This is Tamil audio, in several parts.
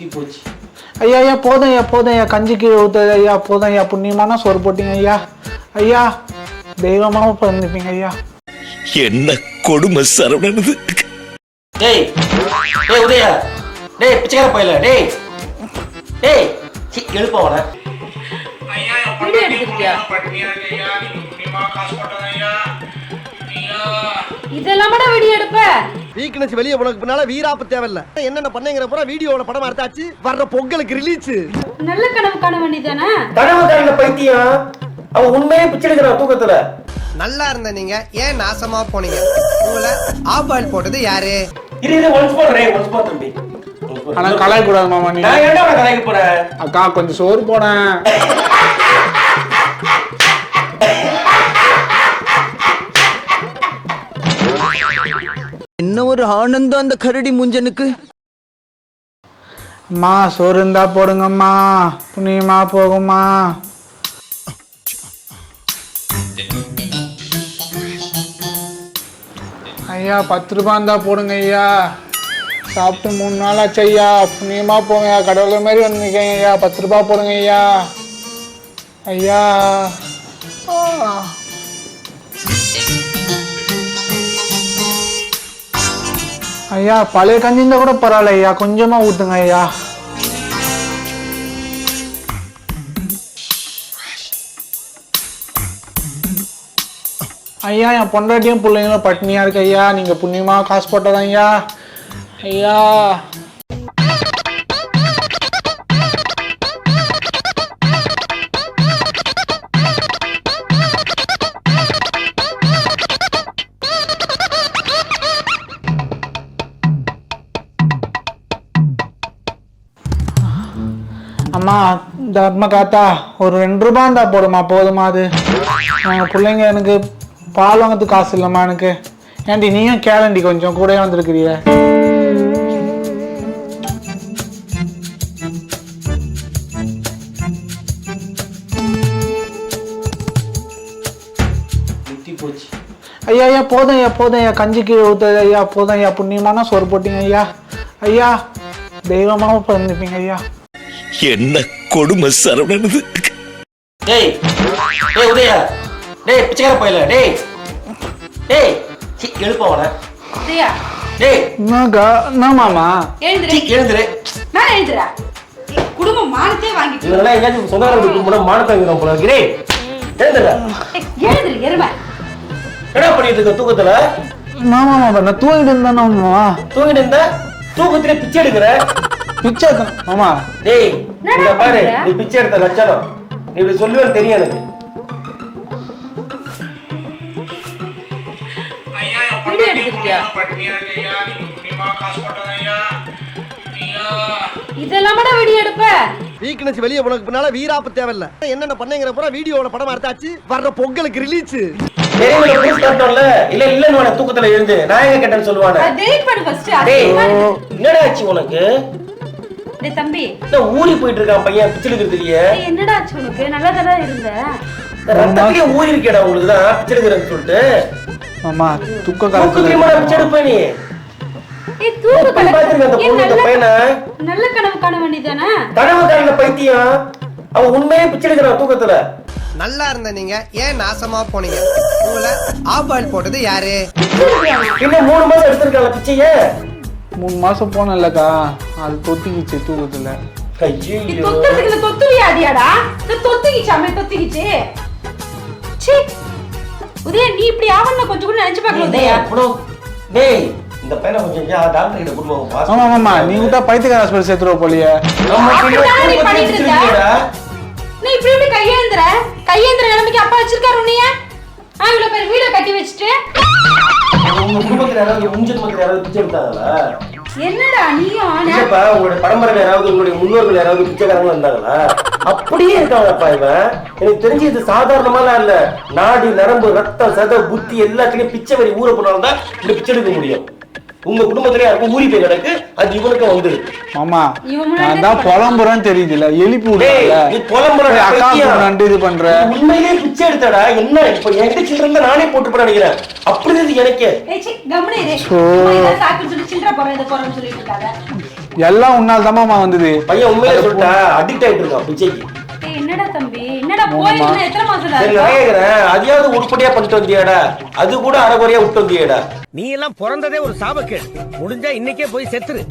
புத்தி போச்சு. ஐயா ஐயா போதும் ஐயா போதும் ஐயா. கஞ்சி கீழே ஊற்றுது ஐயா. போதும் ஐயா. புண்ணியமான சோறு போட்டீங்க ஐயா. ஐயா தெய்வமாக பிறந்துப்பீங்க ஐயா. என்ன கொடுமை சரவணனது? டேய் டேய் உதயா. டேய் பிச்சைக்கார பையல. டேய். டேய் சி வீடியோ எடுத்துருக்கியா இதெல்லாமடா வீடியோ எடுப்ப? வீக்னஸ் வெளியே உனக்கு பின்னால வீராப்பு தேவையில்ல. என்னென்ன பண்ணேங்கிற பூரா வீடியோல படம் எடுத்தாச்சு. வர்ற பொங்கலுக்கு ரிலீஸ் நல்ல கனவு காண வேண்டியதானே கனவு காரண பைத்தியம். அவன் உண்மையே பிச்சை எடுக்கிறான் தூக்கத்துல. நல்லா இருந்த நீங்க ஏன் நாசமா போனீங்க? உங்களை ஆப் ஆயில் போட்டது யாரு? இரு இரு ஒன்ஸ் போடுறேன் ஒன்ஸ் போ தம்பி. once போ. ஆனால் கலாய் கூடாது மாமா நீ. நான் என்ன கலாய்க்க போறேன்? அக்கா கொஞ்சம் சோறு போனேன் என்ன ஒரு ஆனந்தம் அந்த கரடி முஞ்சனுக்கு. அம்மா சோறு இருந்தா போடுங்கம்மா. புண்ணியமா போகும்மா. ஐயா பத்து ரூபா இருந்தா போடுங்க ஐயா. சாப்பிட்டு மூணு நாள் ஆச்சு ஐயா. புண்ணியமா போங்க கடவுள மாதிரி வந்து நிற்கங்க ஐயா. பத்து ரூபா போடுங்க ஐயா. ஐயா. ஐயா பழைய கஞ்சி இருந்தா கூட பரவாயில்ல ஐயா. கொஞ்சமா ஊத்துங்க ஐயா. ஐயா என் பொண்டாட்டியும் பிள்ளைங்களும் பட்னியா இருக்கு ஐயா. நீங்க புண்ணியமா காசு போட்டதான் ஐயா? ஐயா தர்ம காத்தா ஒரு ரெண்டு ரூபா இருந்தா போடுமா போதுமா அது? பிள்ளைங்க எனக்கு பால் வாங்கிறதுக்கு காசு இல்லைம்மா எனக்கு. ஏன்டி நீயும் கேளண்டி கொஞ்சம் கூட வந்திருக்கிறிய. ஐயா ஐயா போதும் ஐயா போதும் ஐயா கஞ்சி கீழே ஊற்றுது ஐயா போதும் ஐயா புண்ணியமான சோறு போட்டீங்க ஐயா. ஐயா தெய்வமாக பிறந்துப்பீங்க ஐயா. என்ன கொடுமை சரவணனது? டேய் டேய் உதயா டேய் பிச்சைக்கார பையல டேய். டேய் சி எழுப்பவன உதயா. டேய். என்னக்கா என்ன மாமா? எழுந்துரு. சி எழுந்துரு. நான் எழுந்துறா குடும்பம் மானத்தே வாங்கிட்டு இவங்கெல்லாம் எங்கேயாச்சும் சொந்தக்காரங்க கும்பிட மானத்தை வைக்கிறோம் போல இருக்கிறே எழுந்துடா ஏய், எழுந்துரு எருமை என்ன பண்ணிட்டு இருக்க தூக்கத்துல? என்ன மாமா பண்ண தூங்கிட்டு இருந்தானே மாமா. தூங்கிட்டு இருந்த? தூக்கத்திலே பிச்சை எடுக்கிற? பிச்சை. மாமா. டேய் இங்க பாரு? நீ பிச்சை எடுத்த லட்சணம். நீ இப்படி சொல்லுவேன்னு தெரியும் எனக்கு. வீடியோ எடுத்துருக்கியா இதெல்லாமடா வீடியோ எடுப்ப? வீக்னஸ் வெளியே உனக்கு பின்னால வீராப்பு தேவையில்ல. என்னென்ன பண்ணேங்கிற பூரா வீடியோல படம் எடுத்தாச்சு? வர்ற பொங்கலுக்கு ரிலீஸ் இல்ல இல்லன்னு உனக்கு தூக்கத்துல எழுந்து நான் எங்க கேட்டேன்னு சொல்லுவானே. என்னடா ஆச்சு உனக்கு? டேய் தம்பி. ஊறி போயிட்டு இருக்கான் பையன் பிச்சை எடுக்கிறது இல்லையே டேய், என்னடா ஆச்சு உனக்கு? நல்லா தான் இருந்த? ரத்தத்திலேயே ஊறி இருக்கேடா உங்களுக்கு தான் பிச்சை எடுக்கிறேன்னு சொல்லிட்டு. மாமா துக்க காலத்துல பிச்சை எடுப்ப நீ? ஏய் தூக்கு எப்படி பாத்துருக்க அந்த பொண்ணு இந்த பையனை. நல்ல கனவு காண வேண்டியதானே கனவு காரண பைத்தியம். அவன் உண்மையே பிச்சை எடுக்கிறான் தூக்கத்துல. நல்லா இருந்த நீங்க ஏன் நாசமா போனீங்க? உங்களை ஆப் ஆயில் போட்டது யாரு? இன்னும் மூணு மாசம் எடுத்திருக்காங்க பிச்சைய. மூணு மாசம் போனேன்லக்கா. அது தொத்திக்கிச்சு தூக்கத்துல. தொத்துறதுக்கு இந்த தொத்துவியா அடியாடா இந்த தொத்திக்கிச்சு அம்மே தொத்திக்கிச்சு? சீ உதயா நீ இப்படி ஆவண்ண கொஞ்சம் கூட நினைச்சு பார்க்கல உதயா? டேய் இந்த பையனை கொஞ்சம் டாக்டர் கிட்ட போங்க ஆமா மாமா நீ விட்டா பைத்தியக்கார சேர்த்துருவ போலியே. நீ இப்படி இப்படி கையேந்திர கையேந்திர நிலைமைக்கு அப்பா வச்சிருக்காரு உன்னைய? ஆ இவ்வளவு பேர் வீட கட்டி வச்சுட்டு? உங்க குடும்பத்துல யாராவது உங்க யாராவது பிச்சை எடுத்தாங்களா? என்னடா நீயும் ஆனா இல்லப்பா உங்களுடைய பரம்பரையில யாராவது உங்களுடைய முன்னோர்கள் யாராவது பிச்சைக்காரங்க இருந்தாங்களா? அப்படியே இருக்காங்கப்பா இவன். எனக்கு தெரிஞ்சு இது சாதாரணமாலாம் இல்ல. நாடி நரம்பு ரத்தம் சத புத்தி எல்லாத்துலயும் பிச்சை வரி ஊற போனாலும் தான் இந்த பிச்சை எடுக்க முடியும். உங்க குடும்பத்திலே யாருக்கும் ஊறி போய் கிடக்கு. அது இவனுக்கும் வந்துரு மாமா நான் தான் புலம்புறேன்னு எழுப்பி டேய், விடுறல நீ புலம்புற அக்கா. நண்டு இது பண்ற. உண்மையிலேயே பிச்சை எடுத்தடா. என்ன இப்ப என்கிட்ட சில்லற இருந்தா நானே போட்டு போட நினைக்கிறேன். அப்படி இருக்கு எனக்கே. எல்லாம் உன்னால் தாம்மா வந்தது. பையன் உண்மையிலே சொல்லிட்டா அடிக்ட் ஆயிட்டு இருக்கான் பிச்சைக்கு. ஏய், என்னடா தம்பி? அதையாவது உருப்படியா பண்ணிட்டு வந்தியாடா. அது கூட அரைகுறையா விட்டு வந்தியாடா. நீ எல்லாம் பிறந்ததே ஒரு சாபக்கேடு. முடிஞ்சா இன்னைக்கே போய் செத்துரு.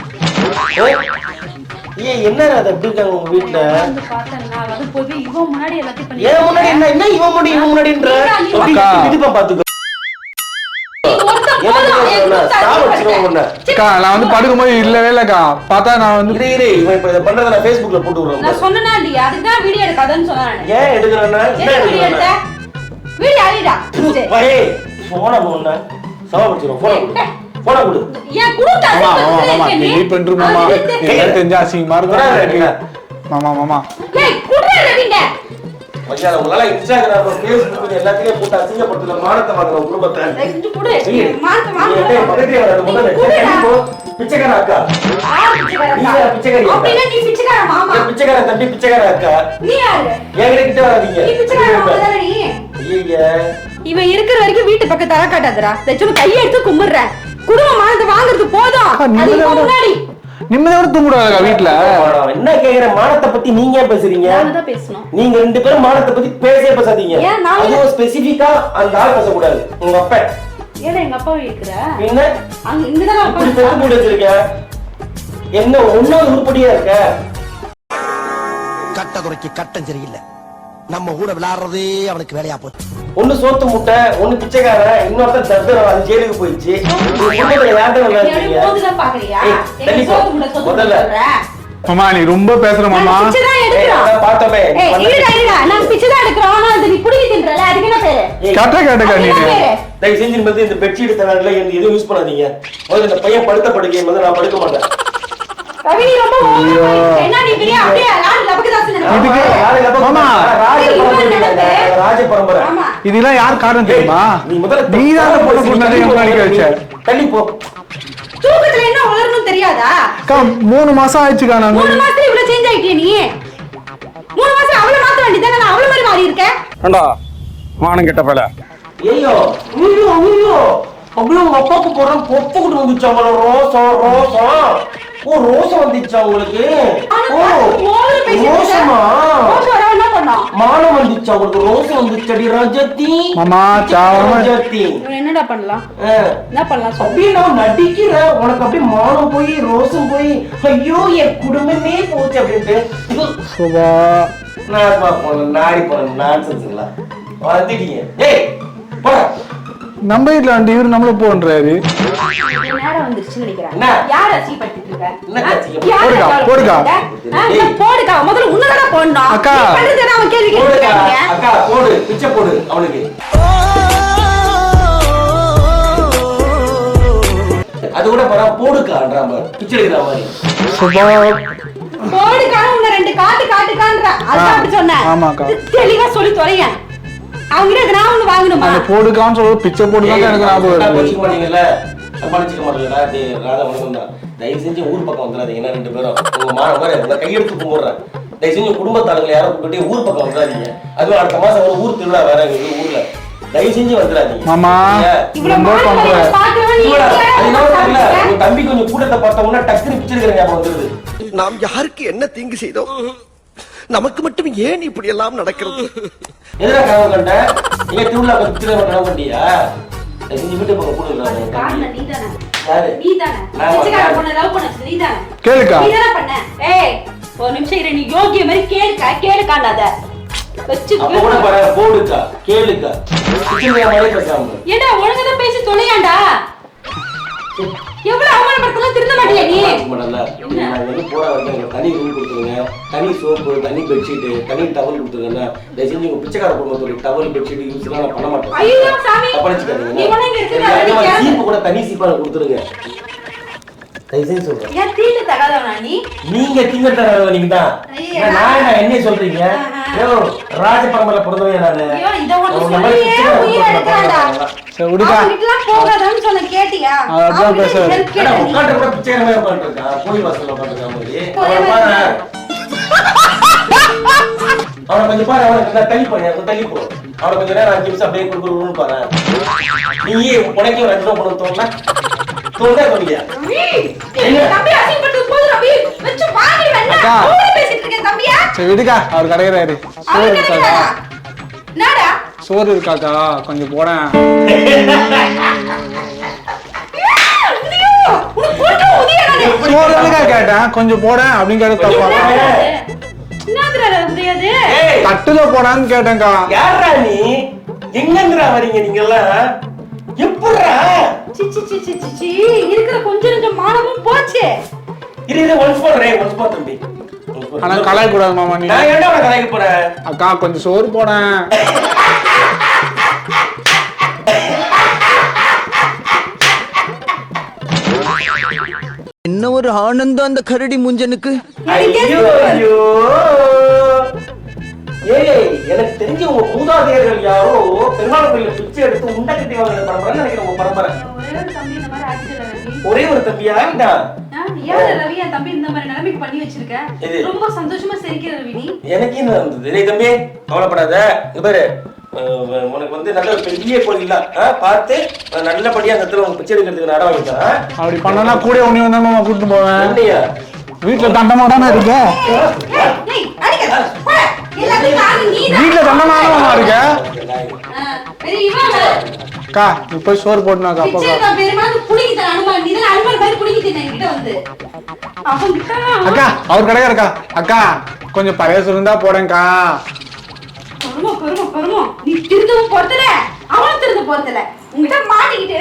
ஏன் என்ன அது அப்படி இருக்காங்க உங்க வீட்டுல வந்து பார்த்தேன்னா அது போய் இவன் முன்னாடி எல்லாத்தையும் பண்ணி ஏன் முன்னாடி என்ன? என்ன இவன் முன்னாடி இவன் முன்னாடின்ற? பாத்துக்கோ. நான் வந்து படுக்கும்போது இல்லவே இல்லக்கா பார்த்தா நான் வந்து இரு இரு இவன் இப்ப இதை பண்றத நான் Facebookல போட்டு விடுறேன். நான் சொன்னனா இல்லையா? அதுதான் வீடியோ எடுக்காதன்னு சொன்னேன். நானு. ஏன் எடுக்கிறேன்னா? என்ன வீடியோ எடுத்த போன முன்ன சாவ வச்சிரும் போன கொடு போன கொடு. ஏன் குடுத்தா மாமா மாமா நீ? பண்ணிட்டு மாமா. தெரிஞ்ச அசிங்கமா இருக்கு. மாமா மாமா. ஏய் குடுறா ரவிங்க. மச்சான் உங்களால இன்ஸ்டாகிராம் ஃபேஸ்புக் எல்லாத்தையும் போட்டு அசிங்கப்படுத்தல மானத்தை வாங்குற குடும்பத்தை குடு முதல்ல போ. பிச்சைக்கார அக்கா? பிச்சைக்காரி நீ பிச்சைக்கார மாமா. பிச்சைக்கார தம்பி பிச்சைக்கார அக்கா? நீ யாரு? கிட்ட வராதீங்க. நீ பிச்சைக்கார மாமா தானே நீ? ஐயா இவன் இருக்கிற வரைக்கும் வீட்டு பக்கத்தால காட்டாதடா. தச்சும் கையை எடுத்து கும்பிடுறேன். குடும்ப மானத்தை வாங்குறது போதும். அது முன்னாடி நிம்மதியோட தூங்கிடுவாங்க வீட்டுல என்ன கேக்குற? மானத்தை பத்தி நீங்க ஏன் பேசுறீங்க? நீங்க ரெண்டு பேரும் மானத்தை பத்தி பேசவே பேசாதீங்க. அதுவும் ஸ்பெசிபிக்கா அந்த ஆள் பேசக்கூடாது. உங்க அப்பா. ஏன்னா எங்க அப்பாவை இருக்கிற என்ன அங்க இங்கதான் அப்பா வச்சிருக்க என்ன ஒன்னாவது உருப்படியா இருக்க? கட்டதுரைக்கு கட்டம் சரியில்லை. நம்ம கூட விளையாடுறதே அவனுக்கு வேலையா போச்சு. ஒண்ணு சோத்து முட்டை ஒண்ணு பிச்சைக்காரன் இன்னொருத்தன் தத்திரம் அது ஜெயிலுக்கு போயிடுச்சு. முதல்ல. மாமா நீ ரொம்ப பேசுற மாமா. பார்த்தோமே. ஆனா அது நீ தயவு செஞ்சு இந்த பெட்ஷீட் தராங்கல எதுவும் யூஸ் பண்ணாதீங்க. முதல்ல இந்த பையன் படுத்த படுக்கையை வந்து நான் படுக்க மாட்டேன். இதெல்லாம் யார் காரணம் தெரியுமா? நீ முதல்ல நீ தான் பொண்ணு பொண்ணு முன்னாடி வச்ச. தள்ளி போ. தூக்கத்துல என்ன உளரணும் தெரியாதா? அக்கா மூணு மாசம் ஆயிடுச்சுக்கா நான். மூணு மாசத்துல இவ்வளவு சேஞ்ச் ஆயிட்டிய நீ? மூணு மாசம் அவளை மாத்த வேண்டியதானே? நான் அவள மாதிரி மாறி இருக்கேன். ஏண்டா மானம் கெட்ட பல ஐயோ ஐயோ ஐயோ. உங்க அப்பாவுக்கு போடுறேன் பொப்பு கூட வந்துச்சு அவங்கள ரோசம் ரோசம். ஓ ரோசம் வந்துச்சா உங்களுக்கு? ஓ ரோசமா என்ன பண்ணோம் மானம் வந்துச்சா உங்களுக்கு? ரோசம் வந்துச்சடி ரஜத்தி மாமா சாவமா என்னடா பண்ணலாம். என்ன பண்ணலாம் அப்படியே நான் நடிக்கிறேன் உனக்கு அப்படியே மானம் போய் ரோசம் போய் ஐயோ என் குடும்பமே போச்சு அப்படின்ட்டு. சுபா. நான் போன நாடி போன நான்சென்ஸுங்களா வந்துட்டீங்க ஏய் நம்ம வீட்டுல வந்து இவரு நம்மள போன்றாரு. அக்கா. போடு. பிச்சை போடு அவனுக்கு. அது கூட பரா போடுக்கான்ற மாதிரி பிச்சை எடுக்கிற மாதிரி. சுபா. போடுக்கா உன்னை ரெண்டு காட்டு காட்டுக்கான்ற. அதான் அப்படி சொன்னேன் ஆமாக்கா. தெளிவா சொல்லி தொலைங்க அவங்கிட்ட நான் ஒண்ணு வாங்கணுமா? சொல்ல பிச்சை போடுதான் எனக்கு ஞாபகம் வருது. மாட்டீங்களா? ராதா வணக்கம் தான் தயவு செஞ்சு ஊர் பக்கம் வந்துடாதீங்க என்ன ரெண்டு பேரும். உங்க மான மாதிரி உங்க கையெடுத்து கும்பிடுறேன். தயவு செஞ்சு குடும்பத்தாளுங்களை யாரும் கூப்பிட்டு ஊர் பக்கம் வந்துடாதீங்க. அதுவும் அடுத்த மாசம் ஒரு ஊர் திருவிழா வேற எங்க ஊர்ல. தயவு செஞ்சு வந்துடாதீங்க. மாமா ரொம்ப பண்ற. அது உங்க தம்பி கொஞ்சம் கூட்டத்தை பார்த்த உடனே டக்குனு பிச்சிருக்கிற ஞாபகம் வந்துருது. நாம் யாருக்கு என்ன தீங்கு செய்தோம்? நமக்கு மட்டும் ஏன் இப்படி எல்லாம் நடக்கிறது? எதுனா கனவு கண்ட? நீங்க திருவிழா பிச்சிருக்க கனவு கண்டியா? செஞ்சு வீட்டு கேளுக்கா. நீதானே பண்ண. ஏய் ஒரு நிமிஷம் இரு நீ யோகிய மாதிரி கேளுக்கா கேளுக்காண்டாத. போடுக்கா கேளுக்கா. பிச்சிருக்கிற மாதிரி பேசாம ஏடா ஒழுங்கா பேசி தொலையாண்டா? எவ்வளவு அவமானப்படுத்தலாம் திருந்த மாட்டியா நீ மேடம்ல, நான் வந்து போற வரைக்கும் எனக்கு தனி room கொடுத்துருங்க. தனி soap, தனி bedsheet, தனி towel கொடுத்துருங்க. தயவு செஞ்சு உங்க பிச்சைக்கார குடும்பத்தோட towel, bedsheet use எல்லாம் நான் பண்ண மாட்டேன். ஐயோ, சாமி. தப்பா நினைச்சுக்காதீங்க. நீ வேணா இங்க இருக்கிற அதே மாதிரி வேலைக்கு சீப்பு கூட தனி சீப்பா எனக்கு கொடுத்துருங்க. தயவு செஞ்சு சொல்றேன். ஏன் தகாதவனா நீ நீங்க திங்கத்தர நீங்கதான் ஐயா. ஏன் நான் என்ன சொல்றீங்க ராஜ பரம்பரை பிறந்தவன் நானு இத ஒண்ணு மாதிரி சொல்லியே பிச்சைக்கார உயிர் எடுக்கிறான்டா. சரி விடுக்கா அவன்கிட்டலாம் போகாதன்னு சொன்ன கேட்டியா அதான் நீ. உட்கார்ந்து கூட பிச்சைக்காரமே உட்கார்ந்துருக்கான். கோயில் வாசல்ல உட்கார்ந்துருக்கான் மாதிரி. ஒரே அவனை மாதிரி பாரு. அவனை கொஞ்சம் பாரு தள்ளி போறேன் தள்ளி போ அவனை கொஞ்சம் நேரம் அஞ்சு நிமிஷம் அப்படியே கொடுக்கணும்னு பாரு நீயே உனக்கே ஒரு ரெண்டு ரூபா பணம் தோணுனா தோணுதா தோணியா ரவி, ஏய், தம்பி அசிங்கப்பட்டு போது ரவி வச்சு வாங்கி வேணா அக்கா. பேசிட்டு இருக்கேன் தம்பியா? சரி விடுக்கா. அவர் கிடைக்கிறாரு சோறு இருக்காக்கா கிடைக்கிறாரா என்னடா? சோறு இருக்காக்கா கொஞ்சம். சோறு எதுக்கா கேட்டேன். கொஞ்சம் போடேன் அப்படின்னு கேட்டு தட்டுல போடான்னு கேட்டேன்க்கா. யாரா நீ? எங்கங்கடா வரீங்க நீங்க எல்லாம் எப்படிடா சிச்சி சிச்சி சிச்சி இருக்கிற கொஞ்சம் கொஞ்சம் மானமும் போச்சு. இரு இரு ஒன்ஸ் போடுறேன் ஒன்ஸ் போ தம்பி. ஆனா கலாய கூடாது மாமா நீ. நான் ஏன்டா உனக்கு கலாய்க்க போறேன் அக்கா கொஞ்சம் சோறு போடேன் என்ன ஒரு ஆனந்தம் அந்த கரடி முஞ்சனுக்கு? ஐயோ ஐயோ. ஏய் எனக்கு தெரிஞ்ச உங்க மூதாதையர்கள் யாரோ பெருமாள் கோயில பிச்சை எடுத்து உண்டை கட்டி வாங்கின பரம்பரை நினைக்கிறேன் உங்க பரம்பரை. ஒரே ஒரு தம்பியா? ஏன் ரவி என் தம்பி இந்த மாதிரி நிலைமைக்கு பண்ணி வச்சிருக்க? எது? ரொம்ப சந்தோஷமா சிரிக்கிற ரவி நீ. எனக்கு என்ன இருந்தது டேய் தம்பி கவலைப்படாத. இங்க பாரு. உனக்கு வந்து நல்ல ஒரு பெரிய கோயில் தான் பார்த்து நல்லபடியா அந்த இடத்துல உனக்கு பிச்சை எடுக்கிறதுக்கு நட அப்படி பண்ணனா கூட உன்னை வந்தா மாமா கூட்டிட்டு போவேன். என்னையா வீட்டுல தண்டமா தானே இருக்க. வீட்டுல தண்டமா இருக்க அக்கா நீ போய் சோறு. அவன் கிட்ட அக்கா. அவர் கிடையாதுக்கா அக்கா கொஞ்சம் பழைய இருந்தா போடேன்க்கா கருமம், கருமம், கருமம். நீ திருந்தவும் போறதில்ல, அவனும் திருந்த போறதில்ல. உன்கிட்ட மாட்டிக்கிட்டு